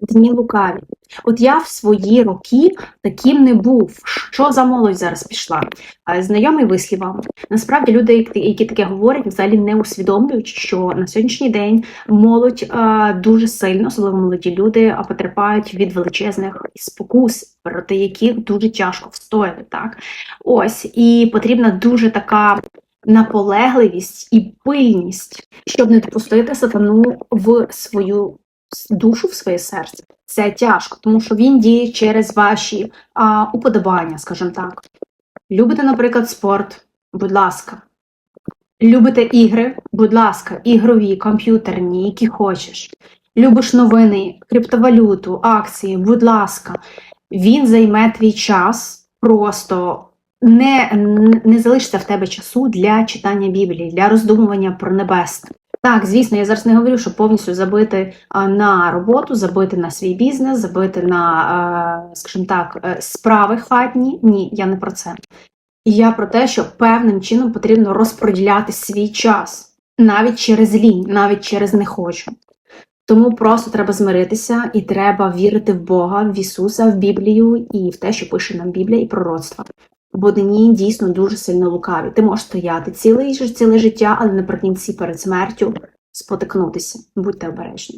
Дні лукаві. От я в свої роки таким не був. Що за молодь зараз пішла? Знайомий вислів вам. Насправді люди, які- таке говорять, взагалі не усвідомлюють, що на сьогоднішній день молодь дуже сильно, особливо молоді люди, потерпають від величезних спокус, проти яких дуже тяжко встояти. Так, ось і потрібна дуже така наполегливість і пильність, щоб не допустити сатану в свою душу, в своє серце. Це тяжко, тому що він діє через ваші а, уподобання, скажімо так. Любите, наприклад, спорт, будь ласка. Любите ігри, будь ласка, ігрові, комп'ютерні, які хочеш. Любиш новини, криптовалюту, акції, будь ласка. Він займе твій час, просто не, не залишиться в тебе часу для читання Біблії, для роздумування про небесне. Так, звісно, я зараз не говорю, що повністю забити на роботу, забити на свій бізнес, забити на, скажімо так, е, справи хатні. Ні, я не про це. Я про те, що певним чином потрібно розподіляти свій час навіть через лінь, навіть через не хочу. Тому просто треба змиритися і треба вірити в Бога, в Ісуса, в Біблію і в те, що пише нам Біблія і пророцтва. Бо дні дійсно дуже сильно лукаві. Ти можеш стояти ціле, ціле життя, але наприкінці перед смертю спотикнутися. Будьте обережні.